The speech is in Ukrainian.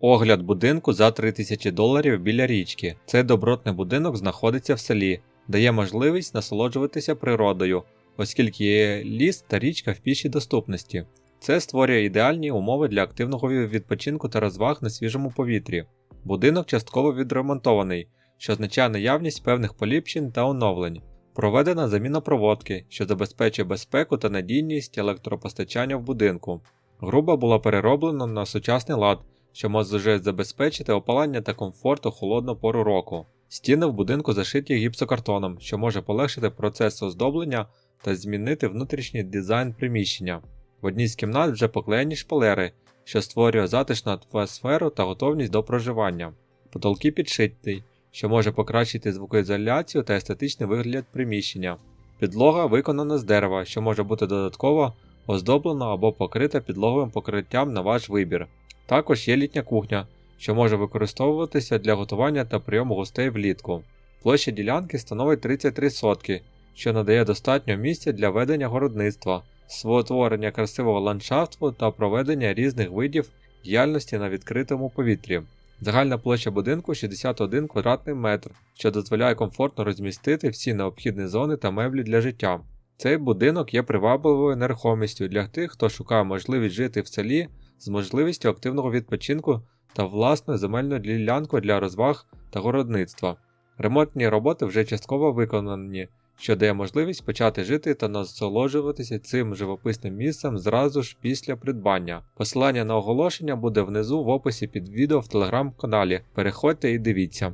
Огляд будинку за 3000 доларів біля річки. Цей добротний будинок знаходиться в селі, дає можливість насолоджуватися природою, оскільки є ліс та річка в пішій доступності. Це створює ідеальні умови для активного відпочинку та розваг на свіжому повітрі. Будинок частково відремонтований, що означає наявність певних поліпшень та оновлень. Проведена заміна проводки, що забезпечує безпеку та надійність електропостачання в будинку. Груба була перероблена на сучасний лад, що може забезпечити опалення та комфорт у холодну пору року. Стіни в будинку зашиті гіпсокартоном, що може полегшити процес оздоблення та змінити внутрішній дизайн приміщення. В одній з кімнат вже поклеєні шпалери, що створює затишну атмосферу та готовність до проживання. Потолки підшиті, що може покращити звукоізоляцію та естетичний вигляд приміщення. Підлога виконана з дерева, що може бути додатково оздоблена або покрита підлоговим покриттям на ваш вибір. Також є літня кухня, що може використовуватися для готування та прийому гостей влітку. Площа ділянки становить 33 сотки, що надає достатньо місця для ведення городництва, створення красивого ландшафту та проведення різних видів діяльності на відкритому повітрі. Загальна площа будинку 61 квадратний метр, що дозволяє комфортно розмістити всі необхідні зони та меблі для життя. Цей будинок є привабливою нерухомістю для тих, хто шукає можливість жити в селі з можливістю активного відпочинку та власну земельну ділянку для розваг та городництва. Ремонтні роботи вже частково виконані, що дає можливість почати жити та насолоджуватися цим живописним місцем зразу ж після придбання. Посилання на оголошення буде внизу в описі під відео в телеграм-каналі. Переходьте і дивіться.